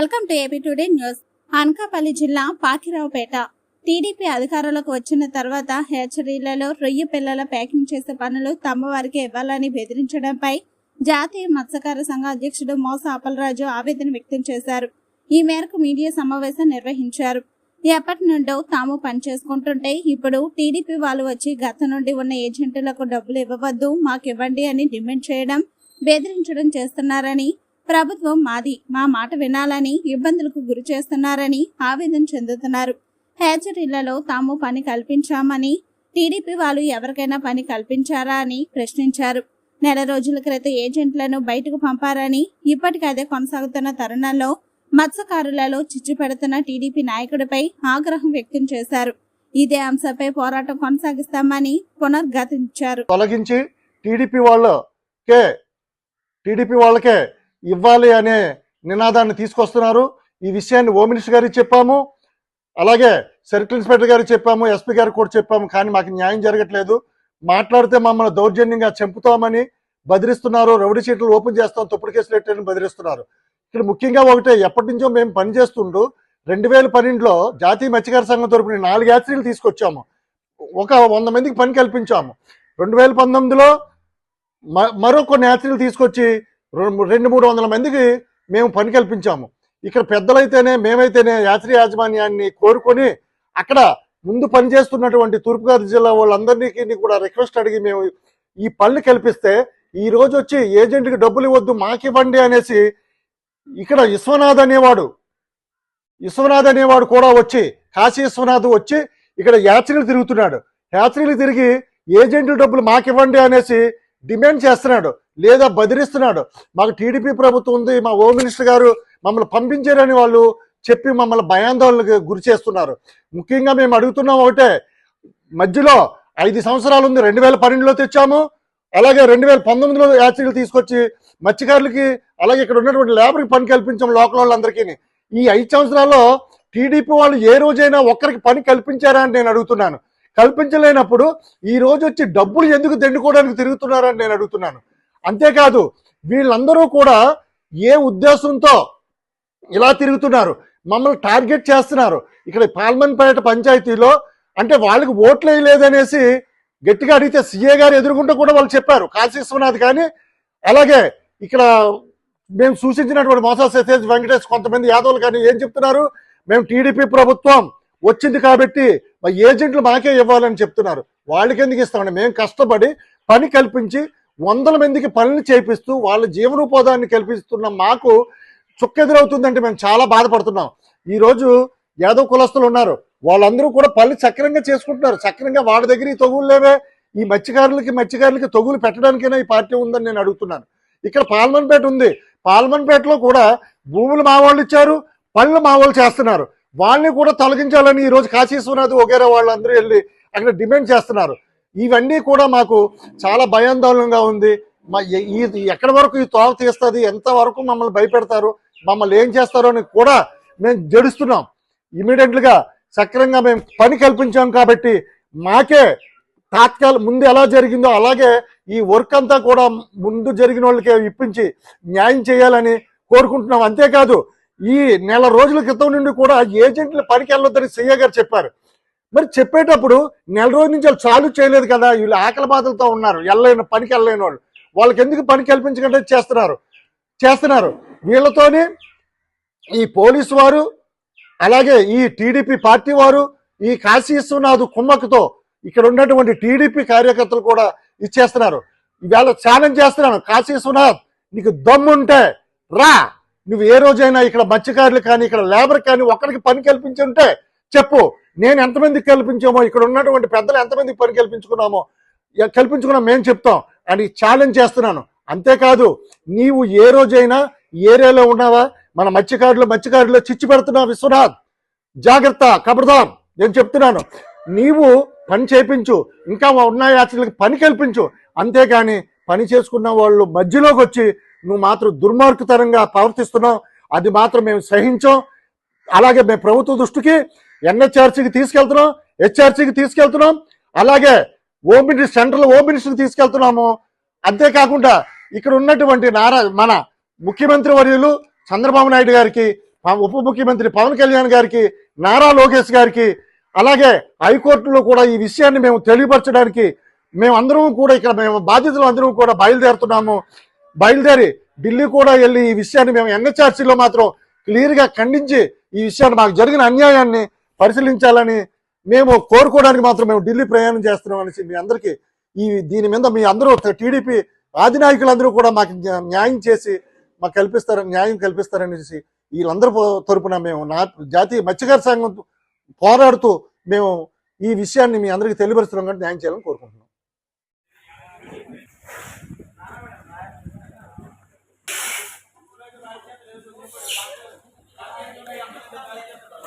Welcome to AP today news. Anakapalli జిల్లా Pakiraopeta. TDP అధికారంలోకి వచ్చిన తర్వాత హేచరీలలో రొయ్య పిల్లల ప్యాకింగ్ చేసే పనులు తమ వారికి ఇవ్వాలని బెదిరించడంపై జాతీయ మత్స్యకార సంఘ అధ్యక్షుడు మోస అప్పలరాజు ఆవేదన వ్యక్తం చేశారు. ఈ మేరకు మీడియా సమావేశం నిర్వహించారు. ఎప్పటి నుండో తాము పనిచేసుకుంటుంటే ఇప్పుడు టీడీపీ వాళ్ళు వచ్చి గత నుండి ఉన్న ఏజెంట్లకు డబ్బులు ఇవ్వవద్దు మాకివ్వండి అని డిమాండ్ చేయడం బెదిరించడం చేస్తున్నారని ప్రభుత్వం మాది మా మాట వినాలని ఇబ్బందులకు గురి చేస్తున్నారని ఆవేదన చెందుతున్నారు. హ్యాచరీలలో తాము పని కల్పించామని టీడీపీ వాళ్ళు ఎవరికైనా పని కల్పించారా అని ప్రశ్నించారు. నెల రోజుల క్రితం ఏజెంట్లను బయటకు పంపారని ఇప్పటికీ అదే కొనసాగుతున్న తరుణంలో మత్స్యకారులలో చిచ్చు పెడుతున్న టీడీపీ నాయకుడిపై ఆగ్రహం వ్యక్తం చేశారు. ఇదే అంశంపై పోరాటం కొనసాగిస్తామని పునర్గతించారు. తొలగించి టీడీపీ వాళ్ళకే టీడీపీ వాళ్ళకే ఇవ్వాలి అనే నినాదాన్ని తీసుకొస్తున్నారు. ఈ విషయాన్ని హోమ్ మినిస్టర్ గారికి చెప్పాము. అలాగే సర్కిల్ ఇన్స్పెక్టర్ గారికి చెప్పాము ఎస్పీ గారికి కూడా చెప్పాము. కానీ మాకు న్యాయం జరగట్లేదు. మాట్లాడితే మమ్మల్ని దౌర్జన్యంగా చంపుతామని బదిలిస్తున్నారు రౌడీ షీట్లు ఓపెన్ చేస్తాం తప్పుడు కేసులు పెట్టారని బదిలిస్తున్నారు ఇక్కడ ముఖ్యంగా ఒకటే ఎప్పటి నుంచో మేము పనిచేస్తుంటూ రెండు వేల పన్నెండులో జాతీయ మత్స్యకార సంఘం తరపున నాలుగు యాత్రలు తీసుకొచ్చాము. ఒక వంద మందికి పని కల్పించాము. రెండు వేల పంతొమ్మిదిలో మ- మరో కొన్ని యాత్రలు తీసుకొచ్చి రెండు రెండు మూడు వందల మందికి మేము పని కల్పించాము. ఇక్కడ పెద్దలైతేనే మేమైతేనే యాత్రి యాజమాన్యాన్ని కోరుకొని అక్కడ ముందు పనిచేస్తున్నటువంటి తూర్పుగోదావరి జిల్లా వాళ్ళందరినీ కూడా రిక్వెస్ట్ అడిగి మేము ఈ పనులు కల్పిస్తే ఈ రోజు వచ్చి ఏజెంట్కి డబ్బులు ఇవ్వద్దు మాకివ్వండి అనేసి ఇక్కడ విశ్వనాథ్ అనేవాడు విశ్వనాథ్ అనేవాడు కూడా వచ్చి కాశీ విశ్వనాథ్ వచ్చి ఇక్కడ యాత్రిలు తిరుగుతున్నాడు. యాత్రిలు తిరిగి ఏజెంట్ డబ్బులు మాకివ్వండి అనేసి డిమాండ్ చేస్తున్నాడు. లేదా బదిలిస్తున్నాడు మాకు టీడీపీ ప్రభుత్వం ఉంది మా హోమ్ మినిస్టర్ గారు మమ్మల్ని పంపించారని వాళ్ళు చెప్పి మమ్మల్ని భయాందోళనకు గురి చేస్తున్నారు. ముఖ్యంగా మేము అడుగుతున్నాం ఒకటే మధ్యలో ఐదు సంవత్సరాలు ఉంది రెండు వేల పన్నెండులో తెచ్చాము అలాగే రెండు వేల పంతొమ్మిదిలో యాత్రికులు తీసుకొచ్చి మత్స్యకారులకి అలాగే ఇక్కడ ఉన్నటువంటి లేబర్కి పని కల్పించాం లోకల్ వాళ్ళందరికీ. ఈ ఐదు సంవత్సరాల్లో టీడీపీ వాళ్ళు ఏ రోజైనా ఒక్కరికి పని కల్పించారా అని నేను అడుగుతున్నాను. కల్పించలేనప్పుడు ఈ రోజు వచ్చి డబ్బులు ఎందుకు దండుకోవడానికి తిరుగుతున్నారని నేను అడుగుతున్నాను. అంతేకాదు వీళ్ళందరూ కూడా ఏ ఉద్దేశంతో ఇలా తిరుగుతున్నారు మమ్మల్ని టార్గెట్ చేస్తున్నారు ఇక్కడ పాల్మన్పేట పంచాయతీలో అంటే వాళ్ళకి ఓట్లు వేయలేదనేసి గట్టిగా అడిగితే సీఏ గారు ఎదుర్కొంటూ కూడా వాళ్ళు చెప్పారు కాశీ విశ్వనాథ్ కానీ అలాగే ఇక్కడ మేము సూచించినటువంటి మోసా సతీష్ వెంకటేష్ కొంతమంది యాదవులు కానీ ఏం చెప్తున్నారు మేము టీడీపీ ప్రభుత్వం వచ్చింది కాబట్టి మా ఏజెంట్లు మాకే ఇవ్వాలని చెప్తున్నారు వాళ్ళకి ఎందుకు ఇస్తామండి? మేము కష్టపడి పని కల్పించి వందల మందికి పనులు చేపిస్తూ వాళ్ళ జీవనోపాధాన్ని కల్పిస్తున్న మాకు చుక్కెదురవుతుందంటే మేము చాలా బాధపడుతున్నాం. ఈ రోజు యాదవ్ కులస్తులు ఉన్నారు. వాళ్ళందరూ కూడా పనులు సక్రంగా చేసుకుంటున్నారు. సక్రంగా వాళ్ళ దగ్గర ఈ తగులు లేవే. ఈ మత్స్యకారులకి మత్స్యకారులకి తగులు పెట్టడానికైనా ఈ పార్టీ ఉందని నేను అడుగుతున్నాను. ఇక్కడ పాల్మన్పేట ఉంది. పాల్మన్పేటలో కూడా భూములు మా వాళ్ళు ఇచ్చారు పనులు మా వాళ్ళు చేస్తున్నారు. వాళ్ళని కూడా తొలగించాలని ఈ రోజు కాశీ వగేరా వాళ్ళందరూ వెళ్ళి అక్కడ డిమాండ్ చేస్తున్నారు. ఇవన్నీ కూడా మాకు చాలా భయాందోళనగా ఉంది. మా ఈ ఎక్కడి వరకు ఈ తోవ తీస్తుంది? ఎంత వరకు మమ్మల్ని భయపెడతారు? మమ్మల్ని ఏం చేస్తారో అని కూడా మేము జడుస్తున్నాం. ఇమీడియట్ సక్రమంగా సక్రంగా మేము పని కల్పించాం కాబట్టి మాకే తాత్కాల ముందు ఎలా జరిగిందో అలాగే ఈ వర్క్ అంతా కూడా ముందు జరిగిన వాళ్ళకే ఇప్పించి న్యాయం చేయాలని కోరుకుంటున్నాం. అంతేకాదు ఈ నెల రోజుల క్రితం నుండి కూడా ఏజెంట్లు పనికి వెళ్ళొద్దని సీఏ గారు చెప్పారు. మరి చెప్పేటప్పుడు నెల రోజుల నుంచి వాళ్ళు చాలు చేయలేదు కదా వీళ్ళు ఆకలి బాధలతో ఉన్నారు వెళ్ళలేని పనికి వెళ్ళలేని వాళ్ళు. వాళ్ళకి ఎందుకు పని కల్పించకుండా చేస్తున్నారు? చేస్తున్నారు. వీళ్ళతోని ఈ పోలీసు వారు అలాగే ఈ టీడీపీ పార్టీ వారు ఈ కాశీ విశ్వనాథ్ కుమ్మక్కతో ఇక్కడ ఉన్నటువంటి టీడీపీ కార్యకర్తలు కూడా ఇచ్చేస్తున్నారు. ఇవాళ ఛాలెంజ్ చేస్తున్నాను. కాశీ విశ్వనాథ్ నీకు దమ్ముంటే రా. నువ్వు ఏ రోజైనా ఇక్కడ మత్స్యకారులు కానీ ఇక్కడ లేబర్ కానీ ఒక్కరికి పని కల్పించి ఉంటే చెప్పు నేను ఎంతమందికి కల్పించామో ఇక్కడ ఉన్నటువంటి పెద్దలు ఎంతమందికి పని కల్పించుకున్నామో కల్పించుకున్నాం మేము చెప్తాం. అని ఛాలెంజ్ చేస్తున్నాను. అంతేకాదు నీవు ఏ రోజైనా ఏరియాలో ఉన్నావా? మన మత్స్యకారులు మత్స్యకారులు చిచ్చు పెడుతున్నావు విశ్వనాథ్. జాగ్రత్త కబడదాం నేను చెప్తున్నాను. నీవు పని చేయించు ఇంకా ఉన్న యాత్రికులకు పని కల్పించు. అంతేగాని పని చేసుకున్న వాళ్ళు మధ్యలోకి వచ్చి నువ్వు మాత్రం దుర్మార్గతరంగా ప్రవర్తిస్తున్నావు. అది మాత్రం మేము సహించాం. అలాగే మేము ప్రభుత్వ దృష్టికి ఎన్హెచ్ఆర్సీకి తీసుకెళ్తున్నాం హెచ్ఆర్సీకి తీసుకెళ్తున్నాం అలాగే హోమ్ మినిస్టర్ సెంట్రల్ హోమ్ మినిస్టర్కి తీసుకెళ్తున్నాము. అంతేకాకుండా ఇక్కడ ఉన్నటువంటి నారా మన ముఖ్యమంత్రి వర్యులు చంద్రబాబు నాయుడు గారికి ఉప ముఖ్యమంత్రి పవన్ కళ్యాణ్ గారికి నారా లోకేష్ గారికి అలాగే హైకోర్టులో కూడా ఈ విషయాన్ని మేము తెలియపరచడానికి మేము అందరం కూడా ఇక్కడ మేము బాధితులు అందరం కూడా బయలుదేరుతున్నాము. బయలుదేరి ఢిల్లీ కూడా వెళ్ళి ఈ విషయాన్ని మేము ఎన్హెచ్ఆర్సీలో మాత్రం క్లియర్గా ఖండించి ఈ విషయాన్ని మాకు జరిగిన అన్యాయాన్ని పరిశీలించాలని మేము కోరుకోవడానికి మాత్రం మేము ఢిల్లీ ప్రయాణం చేస్తున్నాం అనేసి మీ అందరికీ ఈ దీని మీద మీ అందరూ టీడీపీ రాజనాయకులందరూ కూడా మాకు న్యాయం చేసి మాకు కల్పిస్తారని న్యాయం కల్పిస్తారనేసి వీళ్ళందరూ తరపున మేము నా జాతీయ మత్స్యకార సంఘం పోరాడుతూ మేము ఈ విషయాన్ని మీ అందరికీ తెలియపరుస్తున్నాం కాబట్టి న్యాయం చేయాలని కోరుకుంటున్నాం.